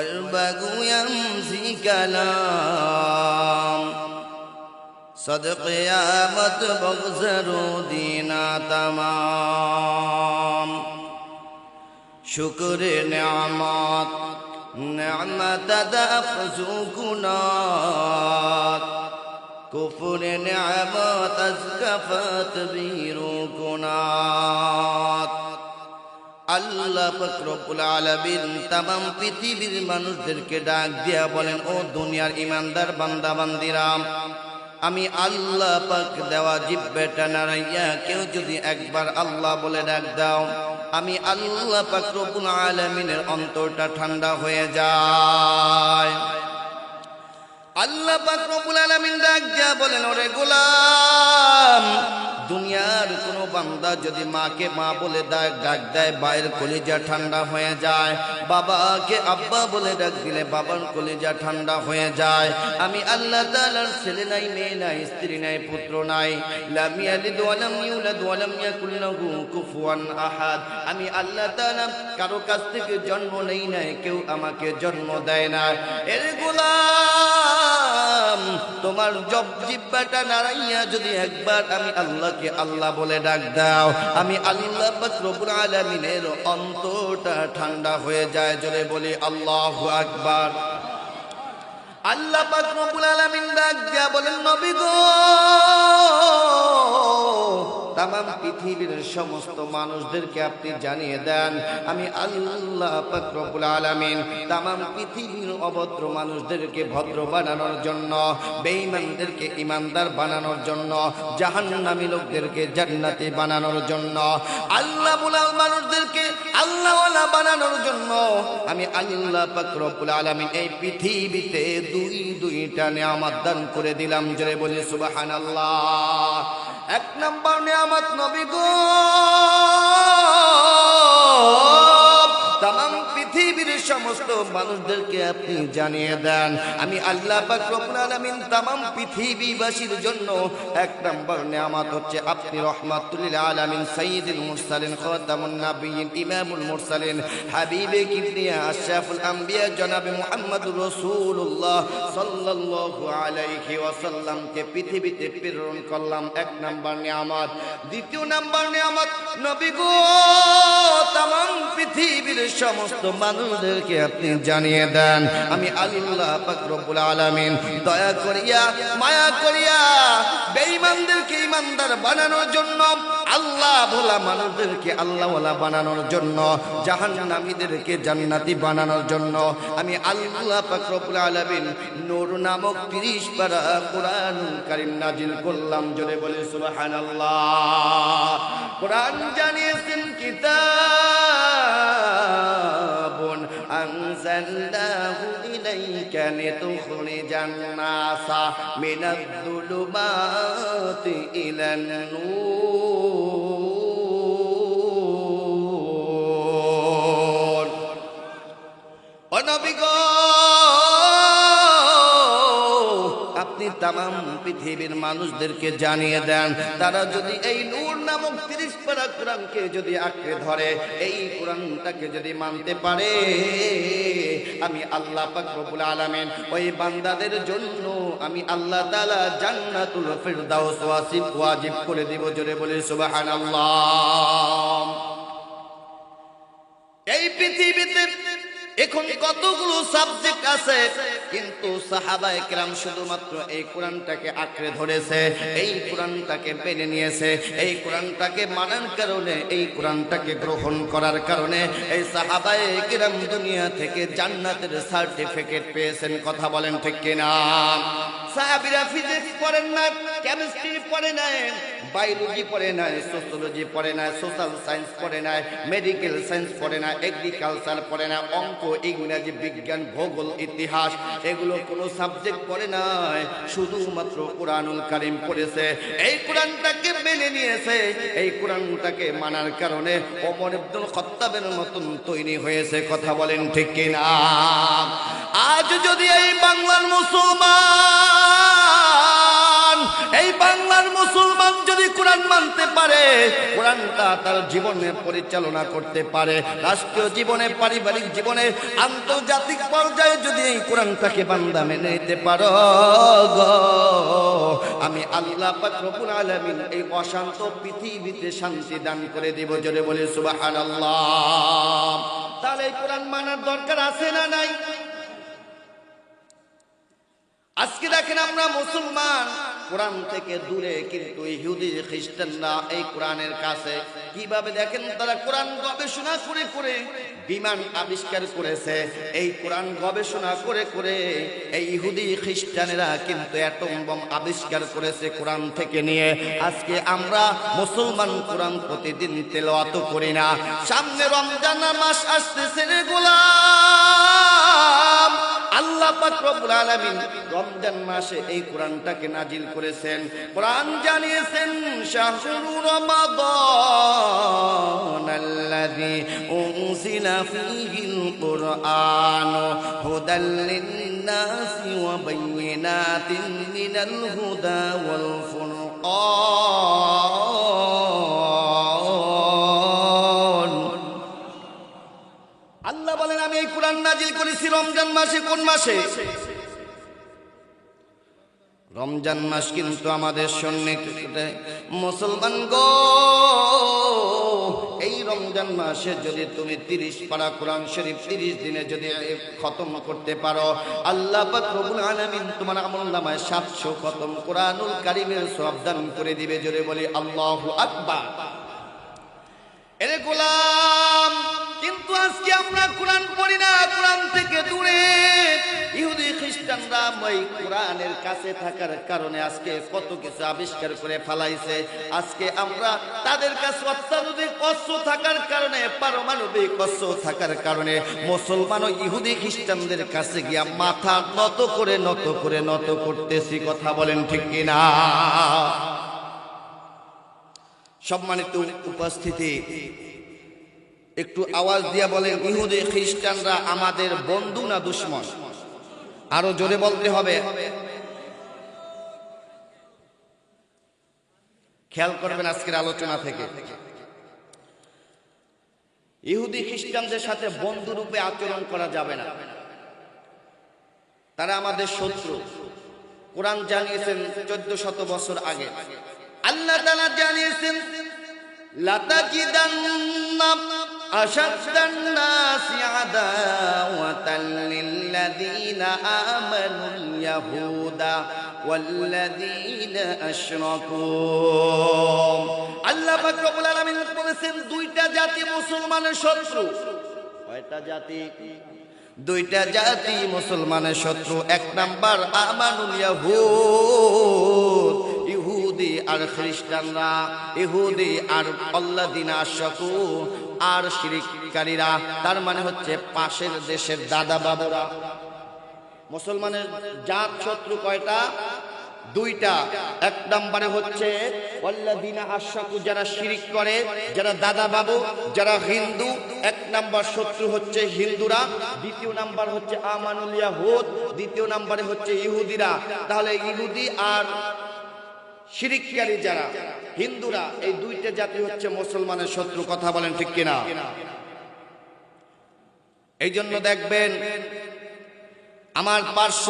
والبغو يمزي كلام. صدق قیامت بغزر و دینا تمام. شکر نعمت نعمت دفزو کنات كفر نعمت از کفت بیرو আল্লাহ ফকরবুল আলমিন তাম পৃথিবীর মানুষদেরকে ডাক দিয়া বলেন, ও দুনিয়ার ইমানদার বান্দা বান্দিরাম আমি আল্লাহ পাক দেওয়া জিব্বেটা নারাইয়া কেউ যদি একবার আল্লাহ বলে ডাক দাও, আমি আল্লাহ পাক রব্বুল আলমিনের অন্তরটা ঠান্ডা হয়ে যায়। আল্লাহ পাক রব্বুল আলামিন ডাক দিয়া বলেন, ওরে কোনো বান্দা যদি মাকে মা বলে দেয়, ডাক দেয়, বায়ের কলিজা ঠান্ডা হয়ে যায়। বাবাকে আব্বা বলে ডাক দিলে বাবার কলিজা ঠান্ডা হয়ে যায়। আমি আল্লাহ তাআলার ছেলে নাই, মেয়ে নাই, স্ত্রী নাই, পুত্র নাই। লাম ইয়ালিদ ওয়া লাম ইউলাদ ওয়া লাম ইয়াকুল লাহু কুফুয়ান আহাদ। আমি আল্লাহ তাআলা কারও কাছ থেকে জন্ম নেই নাই, কেউ আমাকে জন্ম দেয় না এর তোমার জব জিব্বাটা নাড়াইয়া যদি একবার আমি আল্লাহকে আল্লাহ বলে ডাক দাও, আমি আল্লাহ রবুল আলমিনের অন্তরটা ঠান্ডা হয়ে যায়। জোরে বলি, আল্লাহ আকবার। আল্লাহ পাক আলামিন ডাক দিয়া বলেন, নবী গো তাম পৃথিবীর সমস্ত মানুষদেরকে আপনি জানিয়ে দেন, আমি আল্লাহ পাক রব্বুল আলামিন তাম পৃথিবীর অভদ্র মানুষদেরকে ভদ্র বানানোর জন্য, বেঈমানদেরকে ইমানদার বানানোর জন্য, জাহান্নামী লোকদেরকে জান্নাতি বানানোর জন্য আল্লাহ বুলাল মানুষদেরকে আল্লাহওয়ালা বানানোর জন্য, আমি আল্লাহ পাক রব্বুল আলামিন এই পৃথিবীতে দুই দুইটা নিয়ামত দান করে দিলাম। জোরে বলি সুবহানাল্লাহ। এক নম্বর নিয়ামত নবী গো। সমস্ত মানুষদেরকে আপনি জানিয়ে দেন। আমি আল্লাহ রব্বুল আলামিন তাম পৃথিবীবাসীর জন্য এক নম্বর নিয়ামত হচ্ছে, আপনি রহমাতুল আলামিন সাইয়্যিদুল মুরসালিন, খাতামুন ইমামুল মুরসালিন, হাবিবে কিবরিয়া আশরাফুল আম্বিয়া, জনাবে মুহাম্মদুর রাসূলুল্লাহ সাল্লাল্লাহু আলাইহি ওয়াসাল্লামকে পৃথিবীতে প্রেরণ করলাম এক নম্বর নিয়ামত। দ্বিতীয় নম্বর নিয়ামত, নবী গো তাম পৃথিবীর সমস্ত মানুষদেরকে আপনি জানিয়ে দেন। আমি আল্লাহ রব্বুল আলামিন, দয়া করিয়া, মায়া করিয়া বেঈমানদেরকে ইমানদার বানানোর জন্য, আল্লাহ ভোলা মানুষদেরকে আল্লাহওয়ালা বানানোর জন্য, জাহান্নামীদেরকে জান্নাতি বানানোর জন্য, আমি আল্লাহ রব্বুল আলামিন নূর নামক 30 পারা কোরআন কারিম নাজিল করলাম, জোরে বলে সুবহানাল্লাহ। কোরআন জানিয়েছেন কিতাবুন আনজালনাহু ইলাইকা লিতুখরিজান নাসা মিনাদ দুলুমাতি ইলান নূর ও আপনি তাম পৃথিবীর মানুষদেরকে জানিয়ে দেন, তারা যদি এই নূর নামক তিরিশ পারা যদি আঁকড়ে ধরে, এই কোরআনটাকে যদি মানতে পারে, আমি আল্লাহ পাক রব্বুল আলামিন, ওই বান্দাদের জন্য আমি আল্লাহ তাআলা জান্নাতুল ফিরদাউস ওয়াসিব ওয়াজিব করে দেব, জোরে বলে সুবহানাল্লাহ। এই পৃথিবীতে এখন কতগুলো সাবজেক্ট আছে? কিন্তু সাহাবায়ে কেরাম শুধুমাত্র এই কোরআনটাকে আঁকড়ে ধরেছে, এই কোরআনটাকে মেনে নিয়েছে, এই কোরআনটাকে মানার কারণে, এই কোরআনটাকে গ্রহণ করার কারণে এই সাহাবায়ে কেরাম দুনিয়া থেকে জান্নাতের সার্টিফিকেট পেয়েছেন। কথা বলেন ঠিক কিনা? সাহাবিরা ফিজিক্স পড়েন না কেমিস্ট্রি পড়ে নাই বায়োলজি পড়ে নাই সোশ্যোলজি পড়ে নাই সোশ্যাল সায়েন্স পড়ে নাই মেডিকেল সায়েন্স পড়ে না এগ্রিকালচার পড়ে না অঙ্ক, ইংরেজি বিজ্ঞান, ভূগোল, ইতিহাস, এগুলো কোনো সাবজেক্ট পড়ে নাই, শুধুমাত্র কোরআনুল কারিম পড়েছে। এই কোরআনটাকে মেনে নিয়েছে, এই কোরআনটাকে মানার কারণে ওমর আব্দুল খত্তাবের মতন তৈরি হয়েছে, কথা বলেন ঠিক কিনা? আজ যদি এই বাংলার মুসলমান এই বাংলার মুসলমান যদি কোরআন মানতে পারে, কোরআনটা তার জীবনে পরিচালনা করতে পারে। রাষ্ট্রীয় জীবনে, পারিবারিক জীবনে, আন্তর্জাতিক পর্যায়ে যদি এই কোরআনটাকে বান্দা মেনে নিতে পারো আমি আল্লাহ পাক রব্বুল আলামিন এই অশান্ত পৃথিবীতে শান্তি দান করে দেব, জোরে বলে সুবহানাল্লাহ। তাহলে এই কোরআন মানার দরকার আছে না নাই? আজকে দেখেন আমরা মুসলমান। কোরআন থেকে দূরে কিন্তু ইহুদি, খ্রিস্টানরা এই কোরআনের কাছে কীভাবে দেখেন? তারা কোরআন গবেষণা করে করে বিমান আবিষ্কার করেছে। এই কোরআন গবেষণা করে করে এই ইহুদি, খ্রিস্টানেরা কিন্তু অ্যাটম বম আবিষ্কার করেছে কোরআন থেকে নিয়ে। আজকে আমরা মুসলমান কোরআন প্রতিদিন তেলাওয়াত করি না। সামনে রমজান মাস আসতেছে রে আল্লাহ পাক রব্বুল আলামিন রমজান মাসে এই কোরআনটাকে নাজিল করেছেন। কোরআন জানিয়েছেন, শাহরু রমাদান আল্লাযী উনজিলা ফীহিল কুরআন হুদাল লিন-নাসি ওয়া বায়িনাতিন মিনাল হুদা ওয়াল ফুরকান কোরআন নাজিল করেছি রমজান মাসে কোন মাসে? রমজান মাস কিন্তু আমাদের সন্ন্যে মুসলমান গো। এই রমজান মাসে যদি তুমি তিরিশ পারা কোরআন শরীফ তিরিশ দিনে যদি খতম করতে পারো, আল্লাহ পাক রব্বুল আলামিন তোমার আমল নামায় সাতশো খতম কোরআনুল কারিমের সব দান করে দিবে। জোরে বলি, আল্লাহু আকবার। এরে কিন্তু আজকে আমরা কোরআন পড়ি না? কোরআন থেকে দূরে। ইহুদি খ্রিস্টানরা ওই কোরআনের কাছে থাকার কারণে আজকে কত কিছু আবিষ্কার করে ফেলাইছে। আজকে আমরা তাদের কাছে অত্যাধুনিক অস্ত্র থাকার কারণে, পারমাণবিক অস্ত্র থাকার কারণে মুসলমান ইহুদি খ্রিস্টানদের কাছে গিয়া মাথা নত করে নত করে, নত করতেছি। কথা বলেন ঠিক কিনা? সম্মানিত উপস্থিতি একটু আওয়াজ দিয়া বলেন, ইহুদি খ্রিস্টানরা আমাদের বন্ধু না দুশ্মন? আরও জোরে বলতে হবে। খেয়াল করবেন আজকের আলোচনা থেকে। ইহুদি খ্রিস্টানদের সাথে বন্ধু রূপে আচরণ করা যাবে না। তারা আমাদের শত্রু। কোরআন জানিয়েছেন চোদ্দ শত বছর আগে। আল্লাহ জানিয়েছেন, লাতাজিদান্না আশাদ্দান নাসি আদাওয়াতান লিল্লাযীনা আমানুল ইয়াহুদা ওয়াল্লাযীনা আশরাকু। আল্লাহ রব্বুল আলামিন বলেছেন, দুইটা জাতি মুসলমানের শত্রু। কয়টা জাতি? দুইটা জাতি মুসলমানের শত্রু। এক নাম্বার আমানুল ইয়াহুদ ইহুদি আর খ্রিস্টানরা। ইহুদি আর অল্লাদিনা আশাকু আর শিরিককারীরা, তার মানে হচ্ছে পাশের দেশের দাদা বাবুরা মুসলমানের জাত শত্রু কয়টা? দুইটা। এক নম্বরে হচ্ছে যারা শিরিক করে, যারা দাদা বাবু যারা হিন্দু। এক নাম্বার শত্রু হচ্ছে হিন্দুরা। দ্বিতীয় নাম্বার হচ্ছে আমানুল ইয়াহুদ। দ্বিতীয় নাম্বারে হচ্ছে ইহুদিরা। তাহলে ইহুদি আর শিরিককারী যারা, হিন্দুরা, এই দুইটা জাতি হচ্ছে মুসলমানের শত্রু, কথা বলেন ঠিক কিনা? এই জন্য দেখবেন, আমার পার্শ্ব